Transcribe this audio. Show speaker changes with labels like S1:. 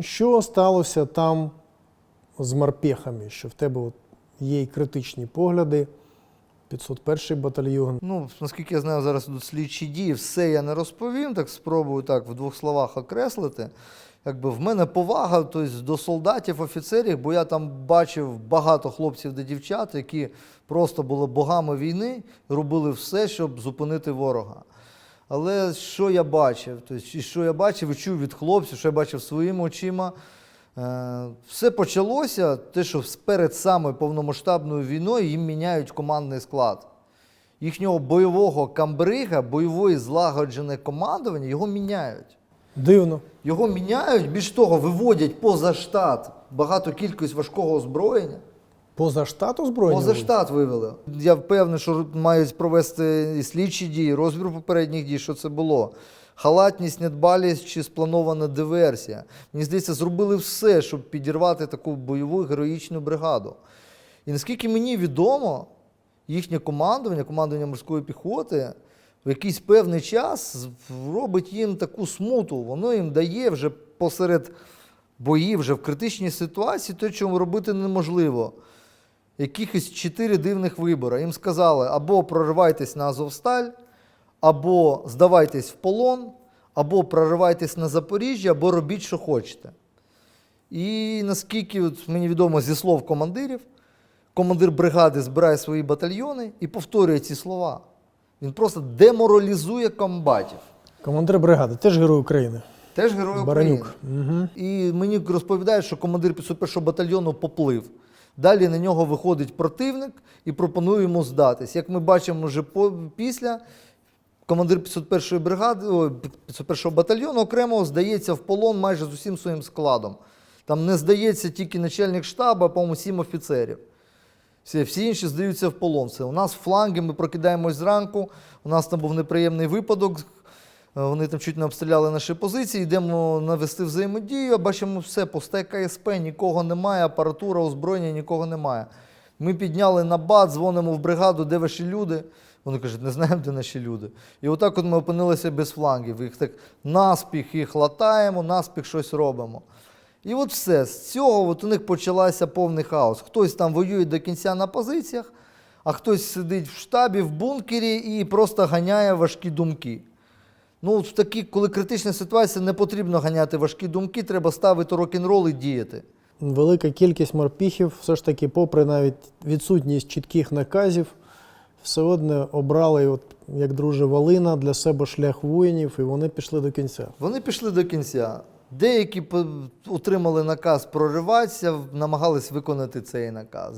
S1: Що сталося там з морпехами, що в тебе от є й критичні погляди, 501 батальйон.
S2: Ну, наскільки я знаю, зараз тут слідчі дії, все я не розповім, так спробую так в двох словах окреслити. Якби в мене повага тобто, до солдатів, офіцерів, бо я там бачив багато хлопців та дівчат, які просто були богами війни, робили все, щоб зупинити ворога. Але що я бачив? Тобто, і що я бачив і чув від хлопців, що я бачив своїми очима. Е, Все почалося, те, що перед самою повномасштабною війною їм міняють командний склад. Їхнього бойового камбрига, бойової злагоджене командування, його міняють.
S1: Дивно.
S2: Його міняють, більш того, виводять поза штат багато кількість важкого озброєння.
S1: Поза штат озброєння?
S2: Поза штат вивели. Я впевнений, що мають провести і слідчі дії, розбір попередніх дій, що це було. Халатність, недбалість чи спланована диверсія. Мені здається, зробили все, щоб підірвати таку бойову героїчну бригаду. І наскільки мені відомо, їхнє командування, командування морської піхоти, в якийсь певний час робить їм таку смуту. Воно їм дає вже посеред боїв, вже в критичній ситуації, те, чому робити неможливо якихось чотири дивних вибори. Їм сказали або проривайтесь на Азовсталь, або здавайтесь в полон, або проривайтесь на Запоріжжя, або робіть, що хочете. І наскільки от мені відомо зі слов командирів, командир бригади збирає свої батальйони і повторює ці слова. Він просто деморалізує комбатів.
S1: Командир бригади, теж герой України.
S2: Теж герой України.
S1: Баранюк. Угу.
S2: І мені розповідають, що командир 501 батальйону поплив. Далі на нього виходить противник і пропонує йому здатись. Як ми бачимо вже після, командир 501 бригади, ой, 501 батальйону окремо здається в полон майже з усім своїм складом. Там не здається тільки начальник штабу, а по-моєму, сім офіцерів. Всі, всі інші здаються в полон. Це у нас фланги, ми прокидаємось зранку. У нас там був неприємний випадок. Е, Вони там чуть не обстріляли наші позиції, йдемо навести взаємодію, бачимо все, пусте КСП, нікого немає, апаратура, озброєння, нікого немає. Ми підняли на бат, дзвонимо в бригаду, де ваші люди. Вони кажуть, не знаємо, де наші люди. І отак от ми опинилися без флангів. Їх так наспіх їх латаємо, наспіх щось робимо. І от все. З цього от у них почався повний хаос. Хтось там воює до кінця на позиціях, а хтось сидить в штабі, в бункері і просто ганяє важкі думки. Ну, в такі, коли критична ситуація, не потрібно ганяти важкі думки, треба ставити рок-н-рол і діяти.
S1: Велика кількість морпіхів, все ж таки, попри навіть відсутність чітких наказів, все одно обрали, от, як друже Валина, для себе шлях воїнів, і вони пішли до кінця.
S2: Вони пішли до кінця. Деякі отримали наказ прориватися, намагались виконати цей наказ.